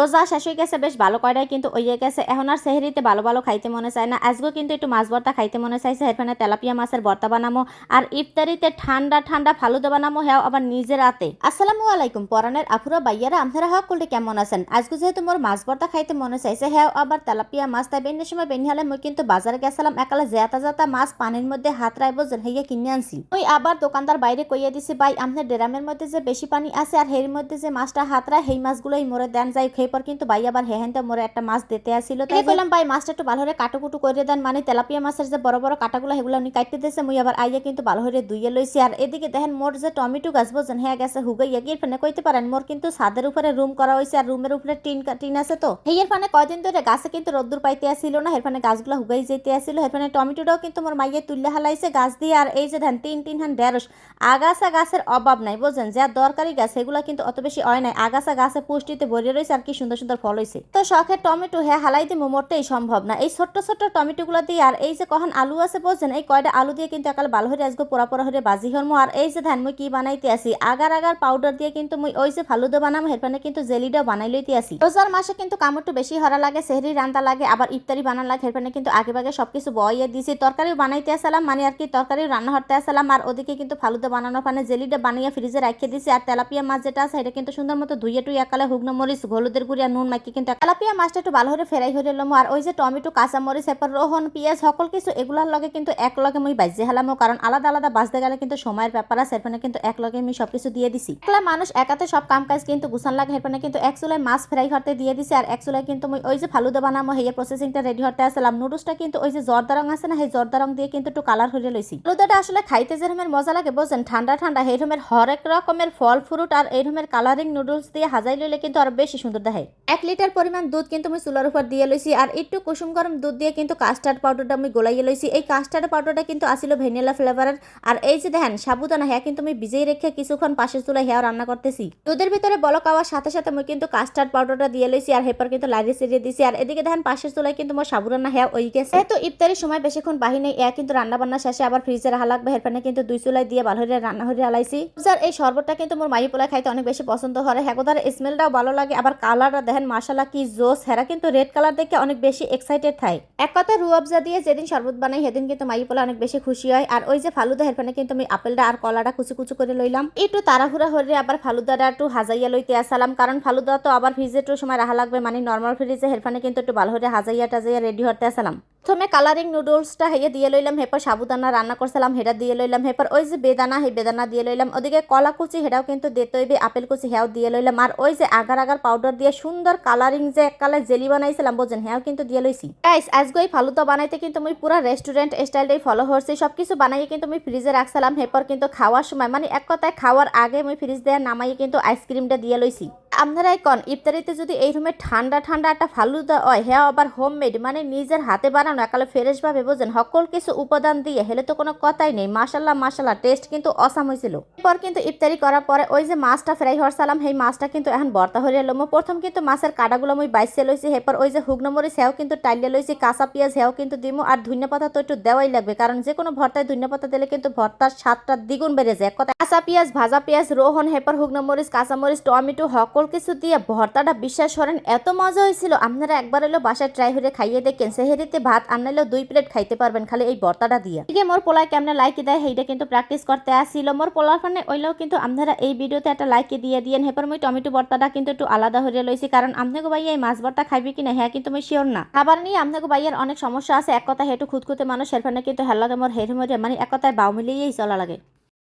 রোজা শেষ হয়ে গেছে, বেশ ভালো কয়টাই কিন্তু ওইয়ে গেছে। এখন আর সেহরিতে ভালো ভালো খাইতে মনে চায় না। আজকেও কিন্তু একটু মাছ ভর্তা খাইতে মনে চাইছে এখানে তেলাপিয়া মাছের ভর্তা বানামো। আর ইফতারিতে ঠান্ডা ঠান্ডা ফালুদা বানামো হ্যাঁ আবার নিজের রাতে আসসালামু আলাইকুম, পরানের আফুরা বাইয়ারা আপনারা হক করলে কেমন আছেন? আজকে যেহেতু মোর মাছ ভর্তা খাইতে মনে চাইছে হ্যাঁ আবার তেলাপিয়া মাছ, তাই বেনের সময় বেনি হলে মই কিন্তু বাজারে গেছিলাম, একালে জেতা জাতা মাছ পানির মধ্যে হাত রাইব হইয়া কিনে আনছি। ওই আবার দোকানদার বাইরে কইয়া দিছে, ভাই, আপনার ড্রামের মধ্যে যে বেশি পানি আছে আর হের মধ্যে যে মাছটা হাত রায় সেই মাছগুলোই মোরে দেন, যাই পর কিন্তু ভাই আবার হেহেনতে মোরে একটা মাছ দিতে আসছিল তাই কইলাম ভাই মাছটা একটু ভালো করে কাটুকুটু করে দেন। মানে তেলাপিয়া মাছের যে বড় বড় কাটাগুলো সেগুলো উনি কাটতে দিয়েছে মুই আবার আইয়া কিন্তু ভালো করে ধুইয়ে লইছি। আর এদিকে দেখেন মোর যে টমেটো গাছ বোঝেন হ্যাঁ গেছে হুগাইয়া গিয়ে ফেনে কইতে পারেন মোর কিন্তু ছাদের উপরে রুম করা হয়েছে আর রুমের উপরে টিন টিন আছে তো। হেয়ের ফানে কয়দিন ধরে গাছে কিন্তু রোদ্দুর পাইতে আসছিল না এর ফানে গাছগুলো হুগাই যেতে আসছিল এর ফানে টমেটোটাও কিন্তু মোর মাইয়ে তুললে হালাইছে গাছ দিয়ে। আর এই যে ধান তিন তিন হান ঢেঁড়স। আগাছা গাছের অভাব নাই বোঝেন? যা দরকারি গাছ সেগুলো কিন্তু অত বেশি হয় নাই। আগাছা গাছে পুষ্টিতে ভরে রয়েছে আর কি সুন্দর সুন্দর ফল হয়েছে তো শখের টমেটো হ্যাঁ হালাই দিয়ে মোমোরটাই সম্ভব না। এই ছোট্ট ছোট্ট টমেটোগুলো দিয়ে আর এই যে কখন আলু আছে বোঝেন এই কয়টা আলু দিয়ে কিন্তু একাল ভালো হয়ে আজকে পোড়া পোড়া হয়ে বাজি হরমো। আর এই যে ধান মুই কি বানাইতে আসি, আগার আগার পাউডার দিয়ে কিন্তু মুই ওই যে ফালুদা বানাম হেরফানে কিন্তু জেলিটাও বানাই লইতে আসি। রোজার মাসে কিন্তু কামড় বেশি হরা লাগে, সেহরি রান্না লাগে, আবার ইফতারি বানান লাগে হেরফানে কিন্তু আগে ভাগে সবকিছু বইয়ে দিছি। তরকারিও বানাইতে আসলাম মানে আর কি তরকারিও রান্না হতে আসলাম, আর ওদিকে কিন্তু ফালুদা বানানোর ফানে জেলিটা বানিয়ে ফ্রিজে রাখিয়ে দিছি। আর তেলাপিয়া মাছ যেটা আছে, এটা কিন্তু সুন্দর মতো ধুইয়ে টুই একালে হুগনো মরিচ, হলুদের আর নুন মাখি কিন্তু। তেলাপিয়া মাছটা একটু ভালো করে ফেরাই হয়ে এলাম আর ওই যে টমেটো কাঁচা মরিচ এরপর রোহন পেঁয়াজ, সকল কিছু এগুলোর লগে কিন্তু এক লগে মুই বাজে হেলামো কারণ আলাদা আলাদা বাজতে গেলে কিন্তু সময়ের ব্যাপার আছে এরপরে কিন্তু এক লগে আমি সবকিছু দিয়ে দিছি। একলা মানুষ একাতে সব কাম কাজ কিন্তু গুছান লাগে এরপরে কিন্তু এক চুলায় মাছ ফ্রাই করতে দিয়ে দিছি। আর এক চুলায় কিন্তু মুই ওই যে ফালুদা বানামো, হেয়ে প্রসেসিংটা রেডি হতে আসলাম নুডলসটা কিন্তু ওই যে জর্দা রং আছে না, সেই জর্দা রং দিয়ে কিন্তু একটু কালার হয়ে লইছি ফালুদাটা আসলে খাইতে যে যেরকমের মজা লাগে বোঝেন ঠান্ডা ঠান্ডা এই রকমের হরেক রকমের ফল ফ্রুট আর এই রকমের কালারিং নুডলস দিয়ে হাজাই লইলে কিন্তু আরও বেশি সুন্দর দেখে এক লিটার পরিমাণ দুধ কিন্তু আমি চুলার উপর দিয়ে লইছি আর একটু কুসুম গরম দুধ দিয়ে কিন্তু কাস্টার্ড পাউডারটা আমি গোলাইয়ে লইছি এই কাস্টার্ড পাউডারটা কিন্তু আসিল ভ্যানিলা ফ্লেভারের আর এই যে দেখেন, সাবুদানা হ্যাঁ কিন্তু আমি ভিজেই রেখে কিছুক্ষণ পাশের চুলায় হ্যাঁ রান্না করতেছি দুধের ভিতরে বলক আওয়ার সাথে সাথে আমি কিন্তু কাস্টার্ড পাউডারটা দিয়ে লইছি আর হেপার কিন্তু লাইরে সিরিয়ে দিছি। আর এদিকে দেখেন পাশের চুলায় কিন্তু মোর সাবুদানা হ্যাঁ ওই গেছে তো ইফতারের সময় বেশিক্ষণ বাহি নেই এ কিন্তু রান্না বান্না শেষে আবার ফ্রিজে রাখা লাগবে। হেরপানে কিন্তু দুই চুলায় দিয়ে ভালো করে রান্না হয়ে হালাইছি স্যার এই শরবতটা কিন্তু মোর মাই পোলা খাইতে অনেক বেশি পছন্দ হয় হ্যাঁ স্মেলটাও ভালো লাগে, আবার কালারটা দেখেন মাসালা কি জোস। হেরা কিন্তু রেড কালার দেখে অনেক বেশি এক্সাইটেড থাকে এক কথা রুয়াবজা দিয়ে যেদিন শরবত বানাই, সেদিন কিন্তু মাই পোলা অনেক বেশি খুশি হয়। আর ওই যে ফালুদা হেরফানে কিন্তু আমি আপেলটা আর কলাটা কুচু কুচু করে লইলাম। একটু তাড়াহুড়া হরে আবার ফালুদাটা একটু হাজাইয়া লইতে আসালাম কারণ ফালুদা তো আবার ফ্রিজে একটু সময় রাহা লাগবে। মানে নর্মাল ফ্রিজে হেরফানে কিন্তু একটু ভালো হরে হাজাইয়া টাজাইয়া রেডি হতে আসালাম প্রথমে কালারিং নুডলসটা হেয়ে দিয়ে লইলাম, হেপর সাবুদানা রান্না করছিলাম, হেটা দিয়ে লইলাম, হেপর ওই যে বেদানা, হে বেদানা দিয়ে লইলাম। ওদিকে কলা কুচি হেটাও কিন্তু দিতে হইবে, আপেল কুচি হেও দিয়ে লইলাম। আর ওই যে আগার আগার পাউডার দিয়ে সুন্দর কালারিং যে এককালে জেলি বানাইছিলাম, বোঝেন, হেও কিন্তু দিয়ে লইছি। গাইস আজকে এই ফালুদা বানাইতে কিন্তু আমি পুরো রেস্টুরেন্ট স্টাইলটাই ফলো করছি। সবকিছু বানাইয়ে কিন্তু আমি ফ্রিজে রাখছিলাম, হেপর কিন্তু খাওয়ার সময় মানে এক কথায় খাওয়ার আগে আমি ফ্রিজ দেওয়ার নামাইয়ে কিন্তু আইসক্রিমটা দিয়ে লইছি। আপনারাই কন, ইফতারিতে যদি এই রুমে ঠান্ডা ঠান্ডা একটা ফালুদা হয় হ্যাঁ আবার হোমমেড মানে নিজের হাতে বানানো, একালে ফ্রেশ ভাবে বোঝেন, সকল কিছু উপাদান দিয়ে, হেলে তো কোনো কথাই নেই মাসাল্লাহ মাসাল্লাহ টেস্ট কিন্তু অসাম হয়েছিল এরপর কিন্তু ইফতারি করার পরে ওই যে মাছটা, ফ্রাই হওয়ার হরসালাম সেই মাছটা কিন্তু এখন বর্তা হয়ে এলো। প্রথম কিন্তু মাছের কাটাগুলো আমি বাইসে লইছি, এরপর ওই যে হুগনো মরিচ হেও কিন্তু টাইলে লইছি, কাঁচা পেঁয়াজ হেও কিন্তু দিমু, আর ধনিয়া পাতা তো একটু দেওয়াই লাগবে, কারণ যে কোনো ভর্তায় ধনিয়া পাতা দিলে কিন্তু ভর্তার স্বাদটা দ্বিগুণ বেড়ে যায়। কাঁচা পেঁয়াজ, ভাজা পেঁয়াজ রোহন হেপর হুগনো মরিচ কাঁচা মরিচ টমেটো, সকল কিছু দিয়ে ভর্তাটা বিশ্বাস করেন এত মজা হয়েছিল আপনারা একবার হলো বাসায় ট্রাই করে খাইয়ে দেখেন। সেহেরিতে ভাত আনলেও দুই প্লেট খাইতে পারবেন খালি এই ভর্তাটা দিয়ে। ঠিক মোর পোলায় কেমনে লাইক দেয়, সেইটা কিন্তু প্র্যাকটিস করতে আসছিল মোর পোলার ফানে ওইলেও কিন্তু আপনারা এই ভিডিওতে একটা লাইক দিয়ে দিয়েন। হেপর মই টমেটো ভর্তাটা কিন্তু একটু আলাদা হয়ে লইছি কারণ আপনাকে ভাই এই মাছ ভর্তা খাইবে কিনা হ্যাঁ কিন্তু আমি শিওর না। খাবার নিয়ে আপনাকে ভাইয়ের অনেক সমস্যা আছে। এক কথা হেঁটু খুদকুতে মানুষ হেরফানে কিন্তু হেলাগে মোর হের মরে মানে এক কথায় বাউ মিলিয়েই চলা লাগে।